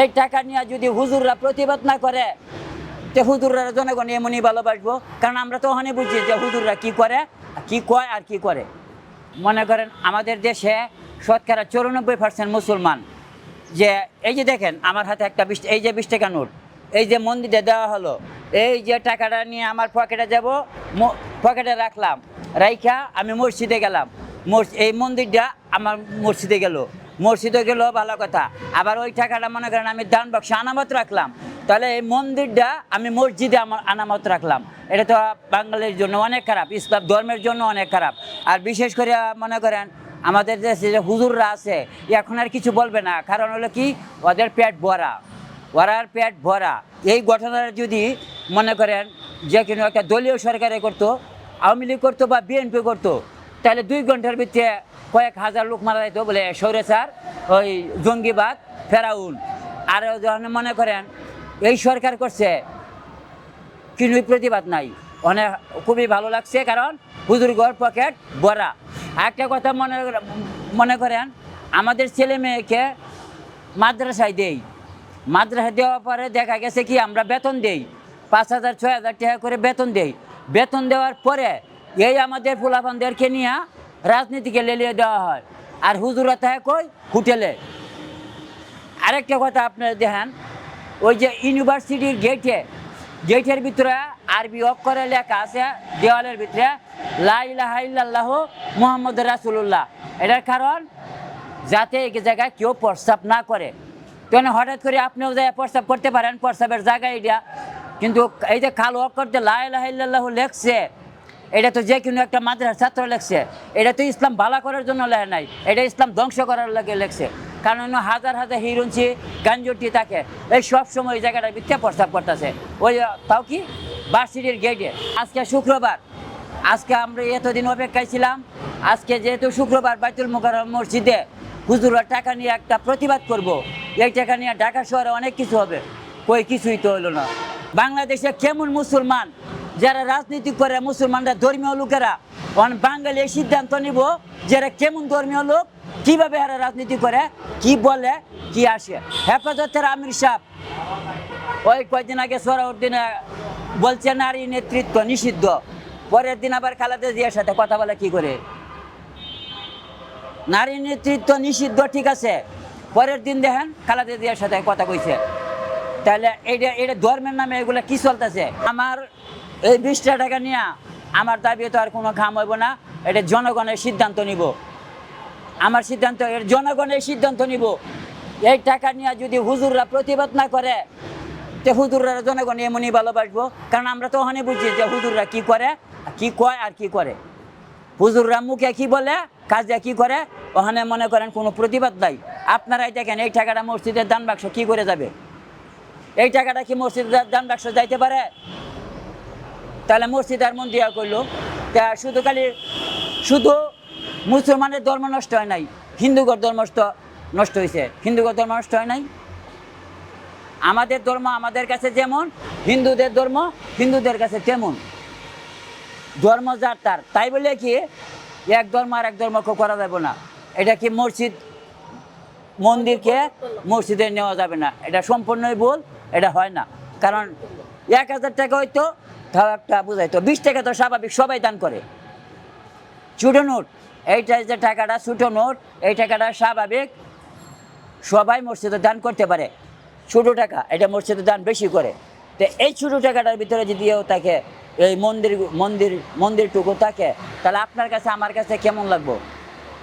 এই টাকা নিয়ে যদি হুজুররা প্রতিবাদ না করে, তো হুজুররা জনগণ এমনই ভালোবাসবো। কারণ আমরা তো ওখানে বুঝি যে হুজুররা কি করে, কি কয় আর কি করে। মনে করেন আমাদের দেশে শতকরা চৌরানব্বই পার্সেন্ট মুসলমান। যে এই যে দেখেন, আমার হাতে একটা বিশ, এই যে বিশ টাকা নোট, এই যে মন্দিরে দেওয়া হলো, এই যে টাকাটা নিয়ে আমার পকেটে যাব পকেটে রাখলাম, রাইখা আমি মসজিদে গেলাম। এই মন্দিরটা আমার মসজিদে গেল। মসজিদে গেলেও ভালো কথা। আবার ওই টাকাটা মনে করেন আমি দান বাক্সে, আনামত রাখলাম। তাহলে এই মন্দিরটা আমি মসজিদে আমার আনামত রাখলাম। এটা তো বাঙালির জন্য অনেক খারাপ, ইসলাম ধর্মের জন্য অনেক খারাপ। আর বিশেষ করে মনে করেন আমাদের দেশে যে হুজুররা আছে, এখন আর কিছু বলবে না। কারণ হলো কি? ওদের পেট ভরা। ওরার পেট ভরা। এই ঘটনার যদি মনে করেন যে কোনো একটা দলীয় সরকারে করতো, আওয়ামী লীগ করতো বা বিএনপি করতো তাহলে দুই ঘণ্টার ভিতরে কয়েক হাজার লোক মারা যাইতো বলে সৌরে ওই জঙ্গিবাদ, ফেরাউন। আর যখন মনে করেন, এই সরকার করছে কিছুই প্রতিবাদ নাই। অনেক খুবই ভালো লাগছে, কারণ হুজুরগড় পকেট ভরা। একটা কথা মনে মনে করেন, আমাদের ছেলে মেয়েকে মাদ্রাসায় দেই। মাদ্রাসায় দেওয়ার পরে দেখা গেছে কি, আমরা বেতন দেই। পাঁচ হাজার, ছয় হাজার টাকা করে বেতন দেই। বেতন দেওয়ার পরে এই আমাদের পোলাপানদেরকে নিয়ে রাজনীতিকে লেলিয়ে দেওয়া হয়। আর হুজুরা থাকে কই? হোটেলে। আরেকটা কথা আপনারা দেখেন, ওই যে ইউনিভার্সিটির গেটে, গেটের ভিতরে আরবি অক্ষরে লেখা আছে, দেওয়ালের ভিতরে লাইলাহ মোহাম্মদ রাসুল্লাহ এটার কারণ, যাতে এই জায়গায় কেউ প্রস্তাব না করে। কেন হঠাৎ করে আপনিও যায় প্রস্তাব করতে পারেন, প্রস্তাবের জায়গায় এটা। কিন্তু এই যে কালো অক্ষর যে লাইলাহ লেখছে এটা তো যে কোনো একটা মাদ্রাসার ছাত্র লেখছে। এটা তো ইসলাম ভালো করার জন্য লেখে নাই। এটা ইসলাম ধ্বংস করার লাগে লেখছে। কারণ হাজার হাজার হিরুঞ্চি, গাঞ্জটি থাকে। এই সব সময় এই জায়গাটা মিথ্যা প্রস্তাব করতেছে। ওই তাও কি? বার্সিটির গেটে আজকে শুক্রবার। আজকে আমরা এতদিন অপেক্ষায় ছিলাম। আজকে যেহেতু শুক্রবার বাইতুল মুকাররম মসজিদে হুজুরা টাকা নিয়ে একটা প্রতিবাদ করব। এই টাকা নিয়ে ঢাকা শহরে অনেক কিছু হবে। কই কিছুই তো হলো না। বাংলাদেশে কেমন মুসলমান যারা রাজনীতি করে মুসলমানরা ধর্মীয় লোকেরা, অন বাঙালি এই সিদ্ধান্ত নিব যারা কেমন ধর্মীয় লোক, কীভাবে এরা রাজনীতি করে, কি বলে, কি আসে। হেফাজতের আমির সাহেব। ওই কয়েকদিন আগে সোহরাউদ্দিনে বলছে, নারী নেতৃত্ব নিষিদ্ধ। পরের দিন আবার খালাদা জিয়ার সাথে কথা বলে কি করে? নারী নেতৃত্ব নিষিদ্ধ, ঠিক আছে। পরের দিন দেখেন খালাদা জিয়ার সাথে কথা কইছে। তাহলে এইটা এটা ধর্মের নামে এগুলো কি চলতেছে? আমার এই বিশটা টাকা নিয়ে আমার দাবি তো আর কোনো খাম হইব না, এটা জনগণের সিদ্ধান্ত নিব। আমার সিদ্ধান্ত, এর জনগণের সিদ্ধান্ত নিব। এই টাকা নিয়ে যদি হুজুররা প্রতিবাদ না করে, তো হুজুররা জনগণ এমনই ভালোবাসবো। কারণ আমরা তো ওখানে বুঝি যে হুজুররা কি করে, কি কয় আর কি করে। হুজুররা মুখে কি বলে, কাজে কি করে, ওখানে মনে করেন কোনো প্রতিবাদ নাই। আপনারাই দেখেন এই টাকাটা মসজিদের দান বাক্স কি করে যাবে? এই টাকাটা কি মসজিদের দান বাক্স যাইতে পারে? তাহলে মসজিদ আর মন দিয়া করল তা শুধু খালি, শুধু মুসলমানের ধর্ম নষ্ট হয় নাই হিন্দুগর ধর্ম নষ্ট- নষ্ট হয়েছে হিন্দুগর ধর্ম নষ্ট হয় নাই? আমাদের ধর্ম আমাদের কাছে যেমন, হিন্দুদের ধর্ম হিন্দুদের কাছে তেমন। ধর্ম যার তার। তাই বলে কি, এক ধর্ম আর এক ধর্মকে করা যাবে না। এটা কি মসজিদ, মন্দিরকে মসজিদে নেওয়া যাবে না। এটা সম্পূর্ণই ভুল, এটা হয় না। কারণ এক হাজার টাকা হয়তো তাও একটা বুঝাইতো। বিশ টাকা তো স্বাভাবিক, সবাই দান করে। ছোটো নোট, এইটা যে টাকাটা ছোটো নোট, এই টাকাটা স্বাভাবিক। সবাই মসজিদে দান করতে পারে। ছোটো টাকা, এটা মসজিদে দান বেশি করে। তো এই ছোটো টাকাটার ভিতরে যদি ও থাকে, এই মন্দির মন্দির, মন্দিরটুকু থাকে, তাহলে আপনার কাছে, আমার কাছে কেমন লাগবো?